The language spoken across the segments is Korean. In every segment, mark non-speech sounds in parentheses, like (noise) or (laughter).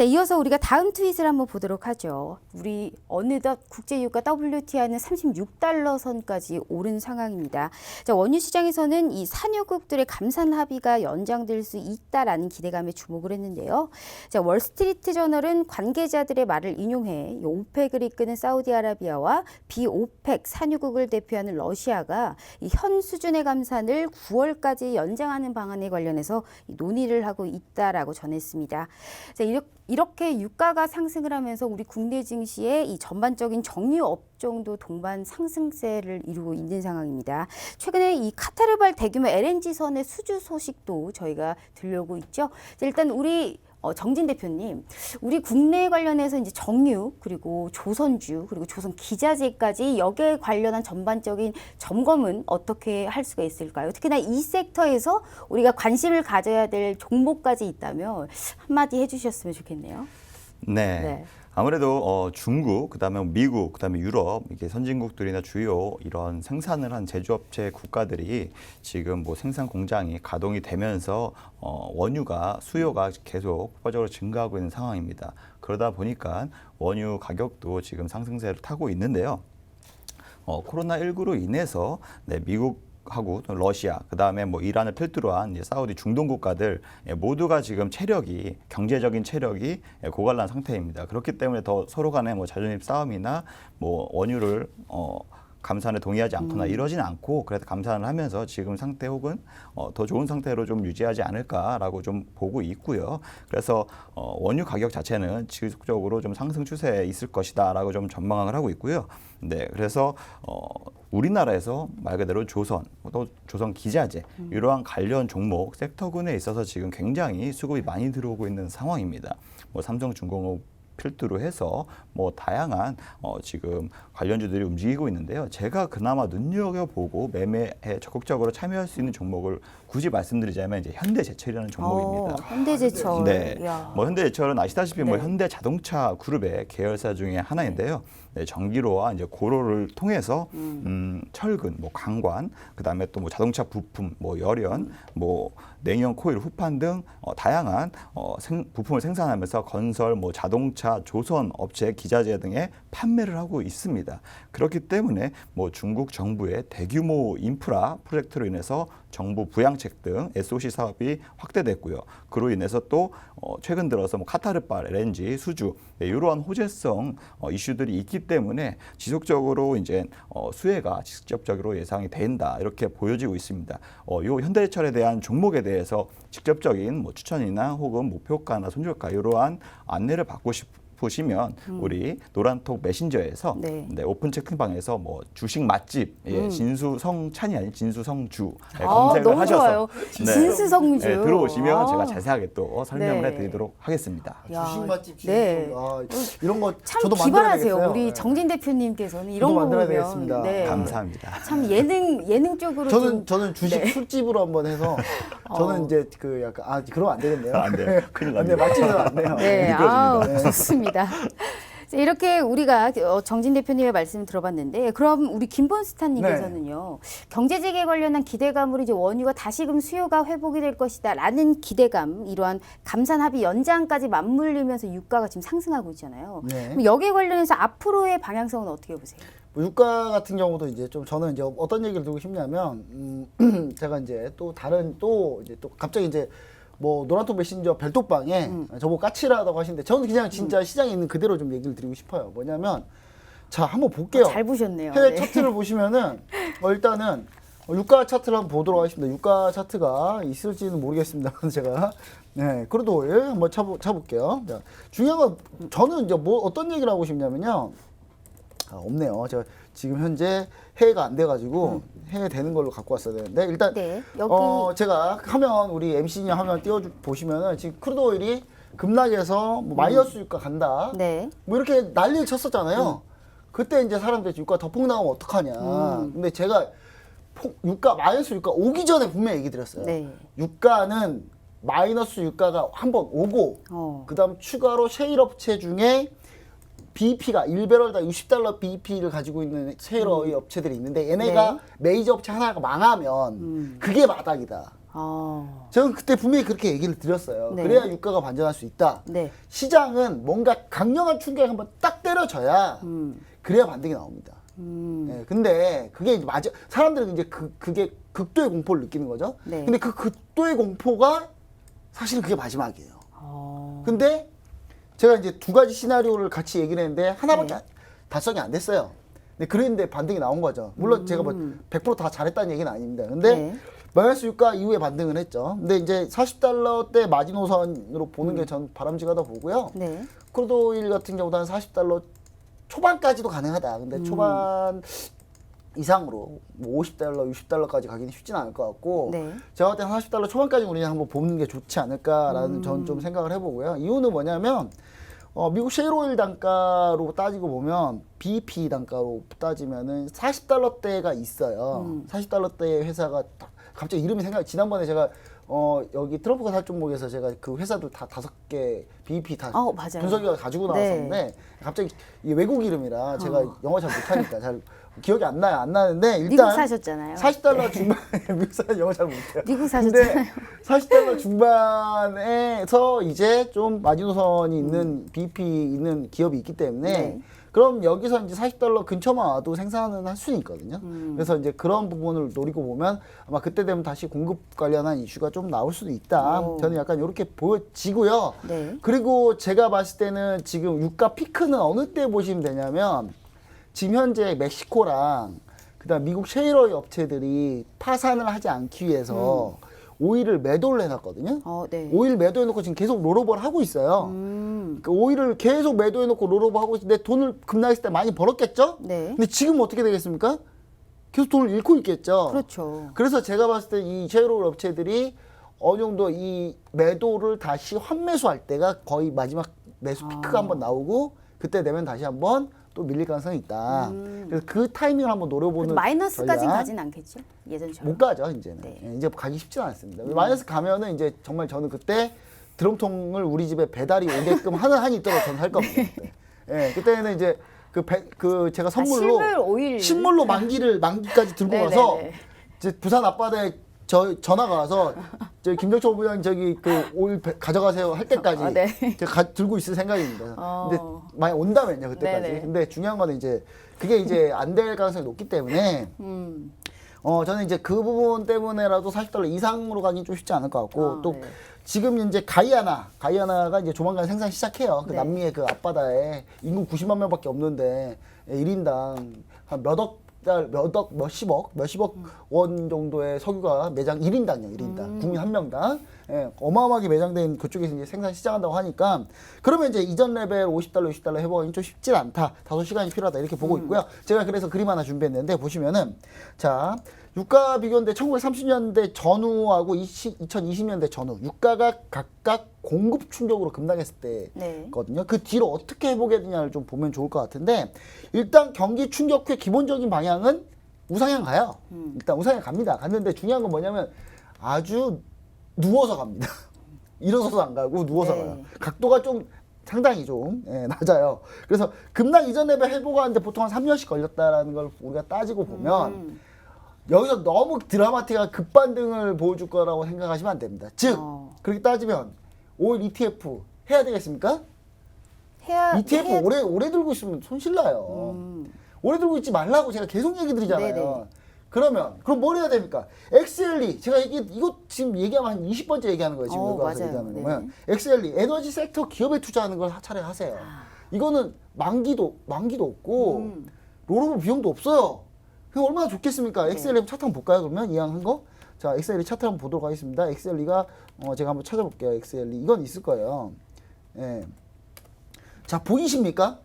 자, 이어서 우리가 다음 트윗을 한번 보도록 하죠. 우리 어느덧 국제유가 WTI는 36달러 선까지 오른 상황입니다. 자, 원유 시장에서는 이 산유국들의 감산 합의가 연장될 수 있다라는 기대감에 주목을 했는데요. 자, 월스트리트 저널은 관계자들의 말을 인용해 이 오펙을 이끄는 사우디아라비아와 비오펙 산유국을 대표하는 러시아가 이현 수준의 감산을 9월까지 연장하는 방안에 관련해서 이 논의를 하고 있다라고 전했습니다. 자, 이렇게 이렇게 유가가 상승을 하면서 우리 국내 증시의 이 전반적인 정유 업종도 동반 상승세를 이루고 있는 상황입니다. 최근에 이 카타르발 대규모 LNG 선의 수주 소식도 저희가 들려오고 있죠. 자, 일단 우리 어, 정진 대표님, 우리 국내 관련해서 이제 정유 그리고 조선주 그리고 조선 기자재까지 여기에 관련한 전반적인 점검은 어떻게 할 수가 있을까요? 특히나 이 섹터에서 우리가 관심을 가져야 될 종목까지 있다면 한마디 해주셨으면 좋겠네요. 네. 네. 아무래도 어, 중국, 그다음에 미국, 그다음에 유럽 이게 선진국들이나 주요 이런 생산을 한 제조업체 국가들이 지금 뭐 생산 공장이 가동이 되면서 어, 원유가 수요가 계속 폭발적으로 증가하고 있는 상황입니다. 그러다 보니까 원유 가격도 지금 상승세를 타고 있는데요. 어, 코로나19로 인해서 네, 미국 하고 또 러시아 그다음에 뭐 이란을 필두로 한 사우디 중동 국가들 예, 모두가 지금 체력이 경제적인 체력이 예, 고갈난 상태입니다. 그렇기 때문에 더 서로 간에 뭐 자존심 싸움이나 뭐 원유를 어 감산에 동의하지 않거나 이러진 않고 그래서 감산을 하면서 지금 상태 혹은 어, 더 좋은 상태로 좀 유지하지 않을까라고 좀 보고 있고요. 그래서 어, 원유 가격 자체는 지속적으로 좀 상승 추세에 있을 것이다라고 좀 전망을 하고 있고요. 네, 그래서 어, 우리나라에서 말 그대로 조선 또 조선 기자재 이러한 관련 종목 섹터군에 있어서 지금 굉장히 수급이 많이 들어오고 있는 상황입니다. 뭐 삼성중공업 필두로 해서 뭐 다양한 어 지금 관련주들이 움직이고 있는데요. 제가 그나마 눈여겨 보고 매매에 적극적으로 참여할 수 있는 종목을 굳이 말씀드리자면 이제 현대제철이라는 종목입니다. 어, 현대제철. 네. 이야. 뭐 현대제철은 아시다시피 뭐 네. 현대자동차 그룹의 계열사 중에 하나인데요. 네, 전기로와 이제 고로를 통해서 음, 철근, 뭐 강관, 그다음에 또 뭐 자동차 부품, 뭐 열연, 뭐 냉연 코일, 후판 등 어, 다양한 어, 생, 부품을 생산하면서 건설, 뭐 자동차, 조선 업체, 기자재 등의 판매를 하고 있습니다. 그렇기 때문에 뭐 중국 정부의 대규모 인프라 프로젝트로 인해서 정부 부양책 등 SOC 사업이 확대됐고요. 그로 인해서 또 어, 최근 들어서 뭐 카타르발, LNG, 수주 네, 이러한 호재성 어, 이슈들이 있기 때문에 지속적으로 이제 어, 수혜가 직접적으로 예상이 된다 이렇게 보여지고 있습니다. 어, 요 현대제철에 대한 종목에 대해서 직접적인 뭐 추천이나 혹은 목표가나 손절가 이러한 안내를 받고 싶. 보시면 우리 노란톡 메신저에서 네. 네, 오픈 채팅방에서 뭐 주식 맛집 예, 진수성찬이 아닌 진수성주 예, 아, 검색을 너무 하셔서 좋아요. 진수성주. 예, 들어오시면 아. 제가 자세하게 또 설명을 네. 해드리도록 하겠습니다. 야, 주식 맛집 네. 진수. 아, 이런 거 참 저도 만들어야 기발하세요. 되겠어요. 우리 네. 정진 대표님께서는 이런 저도 거 만들어야 보면 되겠습니다. 네. 감사합니다. 참 예능 예능 쪽으로 저는 좀 저는 주식 네. 술집으로 한번 해서 (laughs) 저는 어. 이제 그 약간 아 그러면 안 되겠네요. 안 돼요. 큰일 안 돼. 납니다. 맛집은 안 돼요. 네, 미끄러집니다. 자, 이렇게 우리가 어, 정진 대표님의 말씀 들어봤는데, 그럼 우리 김본스타님께서는요, 네. 경제재개 관련한 기대감으로 이제 원유가 다시금 수요가 회복이 될 것이다라는 기대감, 이러한 감산 합의 연장까지 맞물리면서 유가가 지금 상승하고 있잖아요. 네. 그럼 여기에 관련해서 앞으로의 방향성은 어떻게 보세요? 뭐 유가 같은 경우도 이제 좀 저는 이제 어떤 얘기를 드리고 싶냐면 음, (clears throat) 제가 이제 또 다른 또 이제 또 갑자기 이제 뭐 노란톡 메신저 별도방에 음. 저보고 까칠하다고 하시는데 저는 그냥 진짜 시장에 있는 그대로 좀 얘기를 드리고 싶어요. 뭐냐면 자 한번 볼게요. 잘 보셨네요. 해외 네. 차트를 보시면은 어, 일단은 어, 유가 차트를 한번 보도록 하겠습니다. 유가 차트가 있을지는 모르겠습니다. (laughs) 제가 네 그래도 예, 한번 차보, 차볼게요. 자, 중요한 건 저는 이제 뭐 어떤 얘기를 하고 싶냐면요. 아, 없네요. 제가 지금 현재 해외가 안 돼가지고 해외 되는 걸로 갖고 왔어야 되는데 일단 네, 여기 어 제가 화면 우리 MC님 화면 띄워 보시면은 지금 크루드 오일이 급락해서 뭐 마이너스 유가 간다. 네. 뭐 이렇게 난리를 쳤었잖아요. 그때 이제 사람들이 유가 더 폭락하면 어떡하냐. 음. 근데 제가 폭- 유가 마이너스 유가 오기 전에 분명히 얘기 드렸어요. 네. 유가는 마이너스 유가가 한번 오고 어. 그다음 추가로 셰일 업체 중에 BEP가 1배럴당 60달러 BEP를 가지고 있는 셰일 업체들이 있는데 얘네가 네. 메이저 업체 하나가 망하면 그게 바닥이다. 어. 저는 그때 분명히 그렇게 얘기를 드렸어요. 네. 그래야 유가가 반전할 수 있다. 네. 시장은 뭔가 강력한 충격을 한번 딱 때려줘야 음. 그래야 반등이 나옵니다. 음. 예, 근데 그게 이제 맞아 사람들은 이제 그 그게 극도의 공포를 느끼는 거죠. 네. 근데 그 극도의 공포가 사실은 그게 마지막이에요. 어. 근데 제가 이제 두 가지 시나리오를 같이 얘기를 했는데 하나밖에 네. 안- 달성이 안 됐어요. 근데 그랬는데 반등이 나온 거죠. 물론 제가 뭐 100%다 잘했다는 얘기는 아닙니다. 근데 음. 네. 마이너스 유가 이후에 반등을 했죠. 근데 이제 40달러 대 마지노선으로 보는 게전 바람직하다 보고요. 네. 크루드 오일 같은 경우도 한 40달러 초반까지도 가능하다. 근데 음. 초반 이상으로 뭐 50달러, 60달러까지 가기는 쉽진 않을 것 같고 네. 제가 볼때 40달러 초반까지 우리는 한번 보는 게 좋지 않을까라는 음. 전 좀 생각을 해보고요. 이유는 뭐냐면 어, 미국 셰일오일 단가로 따지고 보면 BP 단가로 따지면은 40달러대가 있어요. 음. 40달러대 회사가 딱 갑자기 이름이 생각. 지난번에 제가 어, 여기 트럼프가 살 종목에서 제가 그 회사들 다 다섯 개 BP 다 어. 분석위가 가지고 네. 나왔었는데 갑자기 이게 외국 이름이라 제가 영어 잘 못하니까 잘 기억이 안 나요. 안 나는데 일단 미국 사셨잖아요. 40달러 중반 (laughs) 미국 사람 영어 잘 못해요. 미국 사셨잖아요. 근데 40달러 중반에서 이제 좀 마지노선이 있는 BP 있는 기업이 있기 때문에 음. 네. 그럼 여기서 이제 40달러 근처만 와도 생산은 할 수는 있거든요. 음. 그래서 이제 그런 부분을 노리고 보면 아마 그때 되면 다시 공급 관련한 이슈가 좀 나올 수도 있다. 오. 저는 약간 이렇게 보여지고요. 네. 그리고 제가 봤을 때는 지금 유가 피크는 어느 때 보시면 되냐면 지금 현재 멕시코랑 그다음 미국 셰일오일 업체들이 파산을 하지 않기 위해서 오일을 매도를 해놨거든요. 어, 네. 오일 매도해놓고 지금 계속 롤오버를 하고 있어요. 음. 그 오일을 계속 매도해놓고 롤오버 하고 있는데 돈을 급락했을 때 많이 벌었겠죠? 네. 근데 지금 어떻게 되겠습니까? 계속 돈을 잃고 있겠죠. 그렇죠. 그래서 제가 봤을 때이 셰일오일 업체들이 어느 정도 이 매도를 다시 환매수할 때가 거의 마지막 매수 피크가 아. 한번 나오고 그때 되면 다시 한번 또 밀릴 가능성이 있다. 그래서 그 타이밍을 한번 노려보는 음. 마이너스까지는 전략. 가진 않겠죠? 예전처럼. 못 가죠 이제는 네. 예, 이제 가기 쉽지는 않습니다. 마이너스 가면은 이제 정말 저는 그때 드럼통을 우리 집에 배달이 오게끔 하는 한이 있도록 저는 할 겁니다. 그때. (laughs) 예, 그때는 이제 그, 배, 그 제가 선물로 아, 실물 오일. 신물로 만기를 만기까지 들고 네네네. 가서 이제 부산 앞바다에 저 전화가 와서 저 김정철 부장 저기 그 배- 가져가세요 할 때까지 아, 네. 제가 가- 들고 있을 생각입니다. 어. 근데 많이 온다면요 그때까지. 네네. 근데 중요한 거는 이제 그게 이제 안 될 가능성이 높기 때문에 음. 어 저는 이제 그 부분 때문에라도 40달러 이상으로 가긴 좀 쉽지 않을 것 같고 아, 또 네. 지금 이제 가이아나 가이아나가 이제 조만간 생산 시작해요. 그 네. 남미의 그 앞바다에 인구 90만 명밖에 없는데 1인당 한 몇억 달, 몇억, 몇십억, 몇십억 음. 원 정도의 석유가 매장 1인당이요, 1인당. 국민 한 명당. 예, 어마어마하게 매장된 그쪽에서 이제 생산 시작한다고 하니까 그러면 이제 이전 레벨 50달러, 60달러 회복하기 좀 쉽지 않다. 다소 시간이 필요하다. 이렇게 보고 음. 있고요. 제가 그래서 그림 하나 준비했는데 보시면은 자, 유가 비교인데 1930년대 전후하고 2020년대 전후 유가가 각각 공급 충격으로 급락했을 때 네. 거든요. 그 뒤로 어떻게 되냐를 좀 보면 좋을 것 같은데 일단 경기 충격 후의 기본적인 방향은 우상향 가요. 음. 일단 우상향 갑니다. 갔는데 중요한 건 뭐냐면 아주 누워서 갑니다. (laughs) 일어서서 안 가고 누워서 네. 가요. 각도가 좀 상당히 좀 예, (laughs) 낮아요. 그래서 급락 이전 레벨 회복하는데 보통 한 3년씩 걸렸다라는 걸 우리가 따지고 보면 음. 여기서 너무 드라마틱한 급반등을 보여줄 거라고 생각하시면 안 됩니다. 즉 어. 그렇게 따지면 오일 ETF 해야 되겠습니까? 해야 ETF 해야- 오래 오래 들고 있으면 손실 나요. 음. 오래 들고 있지 말라고 제가 계속 얘기 드리잖아요. 네네. 그러면 그럼 뭘 해야 됩니까? XLE 제가 이게 이거 지금 얘기하면 한 20번째 얘기하는 거예요. 지금 어, 여기 와서. 얘기하는 네. 거면 XLE 에너지 섹터 기업에 투자하는 걸 차라리 하세요. 이거는 만기도 만기도 없고 음. 롤오버 비용도 없어요. 그게 얼마나 좋겠습니까? XLE 차트 한번 볼까요? 그러면 이왕 한 거? 자, XLE 차트 한번 보도록 하겠습니다. XLE가 어, 제가 한번 찾아볼게요. XLE 이건 있을 거예요. 예. 자, 보이십니까?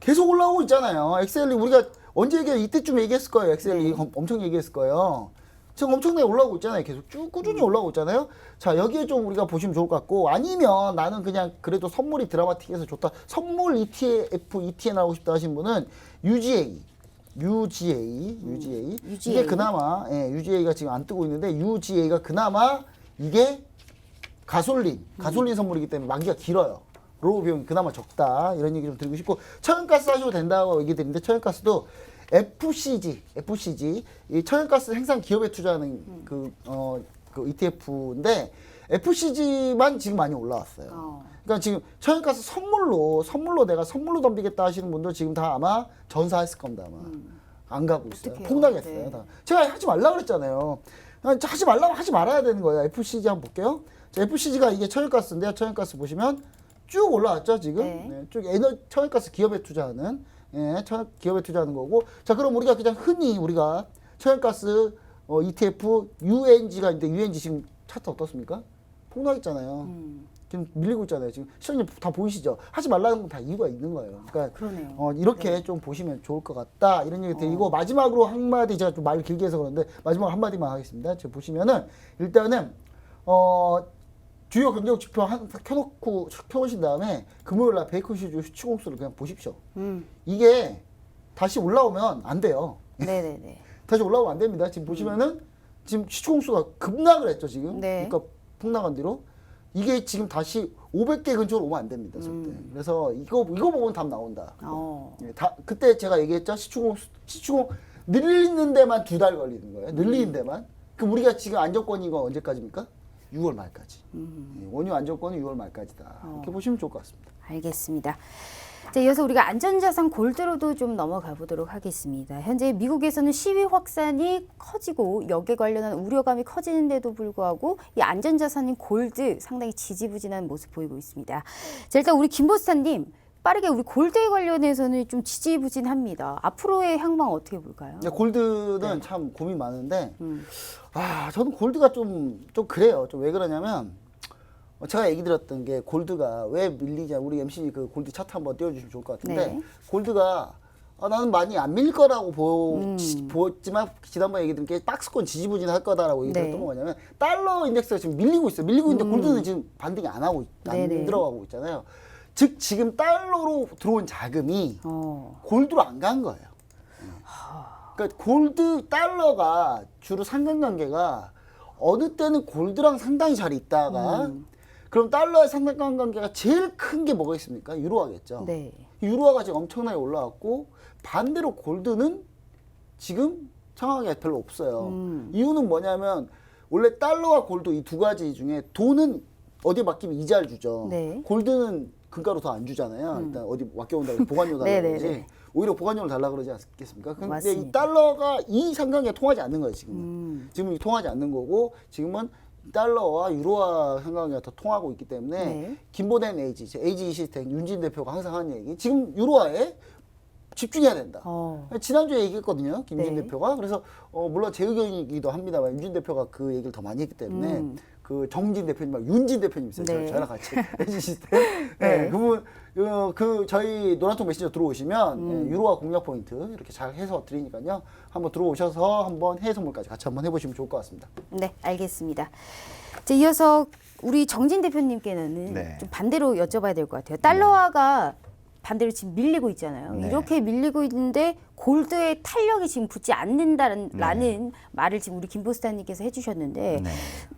계속 올라오고 있잖아요. XLE 우리가 언제 얘기해? 이때쯤 얘기했을 거예요. XLE 엄- 엄청 얘기했을 거예요. 지금 엄청나게 올라오고 있잖아요. 계속 쭉 꾸준히 올라오고 있잖아요. 자, 여기에 좀 우리가 보시면 좋을 것 같고, 아니면 나는 그냥 그래도 선물이 드라마틱해서 좋다. 선물 ETF, ETN 하고 싶다 하신 분은 UGA. UGA, UGA. 이게 UGA. 그나마, 예, UGA가 지금 안 뜨고 있는데, UGA가 그나마 이게 가솔린, 가솔린 선물이기 때문에 만기가 길어요. 로우 비용이 그나마 적다. 이런 얘기 좀 드리고 싶고, 천연가스 하셔도 된다고 얘기 드리는데, 천연가스도 FCG, FCG 이 천연가스 생산 기업에 투자하는 그 어 그 ETF인데 FCG만 지금 많이 올라왔어요. 어. 그러니까 지금 천연가스 선물로 선물로 내가 선물로 덤비겠다 하시는 분들 지금 다 아마 전사했을 겁니다 아마 안 가고 있어요 어떡해요? 폭락했어요 네. 다 제가 하지 말라 그랬잖아요 하지 말라고 하지 말아야 되는 거예요 FCG 한번 볼게요 자, FCG가 이게 천연가스인데요 천연가스 보시면 쭉 올라왔죠 지금 네. 네, 쭉 에너 천연가스 기업에 투자하는 예, 천 기업에 투자하는 거고 자 그럼 우리가 그냥 흔히 우리가 천연가스 어, ETF UNG가 있는데 UNG 지금 차트 어떻습니까? 폭락했잖아요. 음. 지금 밀리고 있잖아요. 지금 시장님 다 보이시죠? 하지 말라는 건 다 이유가 있는 거예요. 그러니까 그러네요. 어, 이렇게 좀 보시면 좋을 것 같다 이런 얘기 드리고 마지막으로 한 마디 제가 좀 말 길게 해서 그런데 마지막 한 마디만 하겠습니다. 지금 보시면은 일단은 어 주요 경제적 지표 한 켜놓고 켜보신 다음에 금요일 날 베이컨 슈즈 수치 공수를 그냥 보십시오. 음. 이게 다시 올라오면 안 돼요. 네네네. (laughs) 다시 올라오면 안 됩니다. 지금 보시면은 지금 시총수가 급락을 했죠 지금. 네. 그러니까 폭락한 뒤로 이게 지금 다시 500개 근처로 오면 안 됩니다 절대. 그래서 이거 이거 보면 답 나온다. 어. 예, 다 그때 제가 얘기했죠 시추공 시추공 늘리는 데만 두 달 걸리는 거예요. 늘리는 데만. 그럼 우리가 지금 안정권인 건 언제까지입니까? 6월 말까지. 예, 원유 안정권은 6월 말까지다. 이렇게 보시면 좋을 것 같습니다. 알겠습니다. 자, 이어서 우리가 안전자산 골드로도 좀 넘어가 보도록 하겠습니다. 현재 미국에서는 시위 확산이 커지고 여기에 관련한 우려감이 커지는데도 불구하고 이 안전자산인 골드 상당히 지지부진한 모습 보이고 있습니다. 자, 일단 우리 김보스타님 빠르게 우리 골드에 관련해서는 좀 지지부진합니다. 앞으로의 향방 어떻게 볼까요? 근데 골드는 참 고민 많은데 음. 아 저는 골드가 좀 좀 그래요. 좀 왜 그러냐면 어, 제가 얘기 드렸던 게 골드가 왜 밀리냐 우리 MC님 그 골드 차트 한번 띄워주시면 좋을 것 같은데 네. 골드가 아, 나는 많이 안 밀릴 거라고 보, 음. 지- 보았지만 지난번에 얘기 드린 게 박스권 지지부진할 거다라고 얘기 네. 드렸던 건 뭐냐면 달러 인덱스가 지금 밀리고 있어요. 밀리고 있는데 골드는 지금 반등이 안 하고 있- 안 음. 네네. 들어가고 있잖아요. 즉 지금 달러로 들어온 자금이 어. 골드로 안 간 거예요. 그러니까 골드 달러가 주로 상관관계가 어느 때는 골드랑 상당히 잘 있다가 음. 그럼 달러의 상관관계가 제일 큰 게 뭐가 있습니까? 유로화겠죠. 네. 유로화가 지금 엄청나게 올라왔고 반대로 골드는 지금 상황이 별로 없어요. 음. 이유는 뭐냐면 원래 달러와 골드 이 두 가지 중에 돈은 어디에 맡기면 이자를 주죠. 네. 음. 골드는 금가로 더 안 주잖아요. 일단 어디 맡겨온다고 보관료 달라고 네네네. (laughs) 그러지. 오히려 보관료를 달라 그러지 않겠습니까? 근데 이 맞습니다. 달러가 이 상관계가 통하지 않는 거예요, 지금은. 음. 지금은 통하지 않는 거고 지금은 달러와 유로화 상관계가 더 통하고 있기 때문에 네. 김보된 에이지, 제 에이지 시스템 윤진 대표가 항상 하는 얘기. 지금 유로화에 집중해야 된다. 어. 지난주에 얘기했거든요. 김진 네. 대표가. 그래서 어, 물론 제 의견이기도 합니다만 윤진 대표가 그 얘기를 더 많이 했기 때문에 음. 그 정진 대표님 윤진 대표님 있어요. 네. 저- 저랑 같이 (laughs) 해주 시스템. 네. 네. 그분 어, 그 저희 노란통 메시저 들어오시면 음. 예, 유로화 공략 포인트 이렇게 잘 해서 드리니까요. 한번 들어오셔서 한번 해외 선물까지 같이 한번 해보시면 좋을 것 같습니다. 네, 알겠습니다. 자, 이어서 우리 정진 대표님께는 네. 좀 반대로 여쭤봐야 될 것 같아요. 달러화가 반대로 지금 밀리고 있잖아요. 네. 이렇게 밀리고 있는데 골드의 탄력이 지금 붙지 않는다는 네. 라는 말을 지금 우리 김보스타님께서 해주셨는데 네.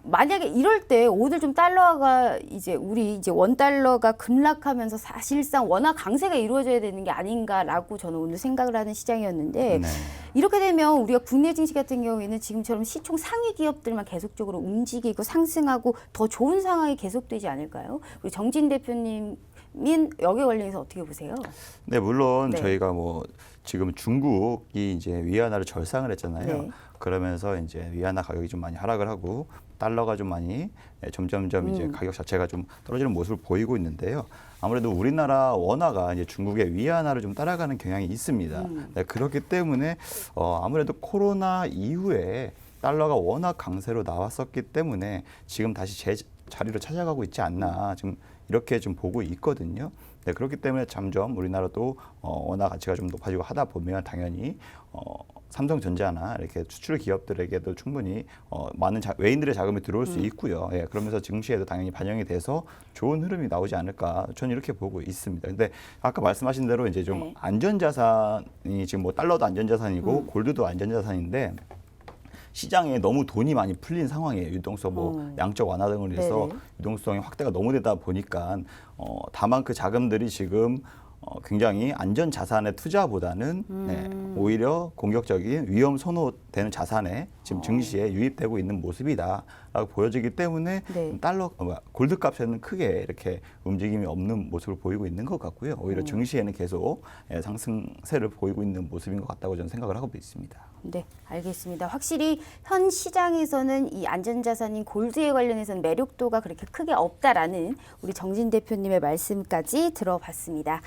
만약에 이럴 때 오늘 좀 달러가 이제 우리 이제 원 달러가 급락하면서 사실상 워낙 강세가 이루어져야 되는 게 아닌가라고 저는 오늘 생각을 하는 시장이었는데 네. 이렇게 되면 우리가 국내 증시 같은 경우에는 지금처럼 시총 상위 기업들만 계속적으로 움직이고 상승하고 더 좋은 상황이 계속되지 않을까요? 우리 정진 대표님 은 여기에 관련해서 어떻게 보세요? 네, 물론 네. 저희가 뭐 지금 중국이 이제 위안화를 절상을 했잖아요. 네. 그러면서 이제 위안화 가격이 좀 많이 하락을 하고 달러가 좀 많이 예, 점점점 음. 이제 가격 자체가 좀 떨어지는 모습을 보이고 있는데요. 아무래도 우리나라 원화가 이제 중국의 위안화를 좀 따라가는 경향이 있습니다. 음. 네, 그렇기 때문에 어, 아무래도 코로나 이후에 달러가 워낙 강세로 나왔었기 때문에 지금 다시 제 자리를 찾아가고 있지 않나 지금 이렇게 좀 보고 있거든요. 네, 그렇기 때문에 점점 우리나라도 어, 원화 가치가 좀 높아지고 하다 보면 당연히 어, 삼성전자나 이렇게 수출 기업들에게도 충분히 어, 많은 자, 외인들의 자금이 들어올 수 있고요. 예, 그러면서 증시에도 당연히 반영이 돼서 좋은 흐름이 나오지 않을까 저는 이렇게 보고 있습니다. 근데 아까 말씀하신 대로 이제 좀 네. 안전자산이 지금 뭐 달러도 안전자산이고 골드도 안전자산인데 시장에 너무 돈이 많이 풀린 상황이에요. 유동성 뭐 음. 양적 완화 등을 해서 네네. 유동성의 확대가 너무 되다 보니까 어, 다만 그 자금들이 지금 어, 굉장히 안전 자산의 투자보다는 네, 오히려 공격적인 위험 선호되는 자산에 지금 증시에 유입되고 있는 모습이다라고 보여지기 때문에 네. 달러 어, 골드 값에는 크게 이렇게 움직임이 없는 모습을 보이고 있는 것 같고요. 오히려 증시에는 계속 예, 상승세를 보이고 있는 모습인 것 같다고 저는 생각을 하고 있습니다. 네, 알겠습니다. 확실히 현 시장에서는 이 안전자산인 골드에 관련해서는 매력도가 그렇게 크게 없다라는 우리 정진 대표님의 말씀까지 들어봤습니다.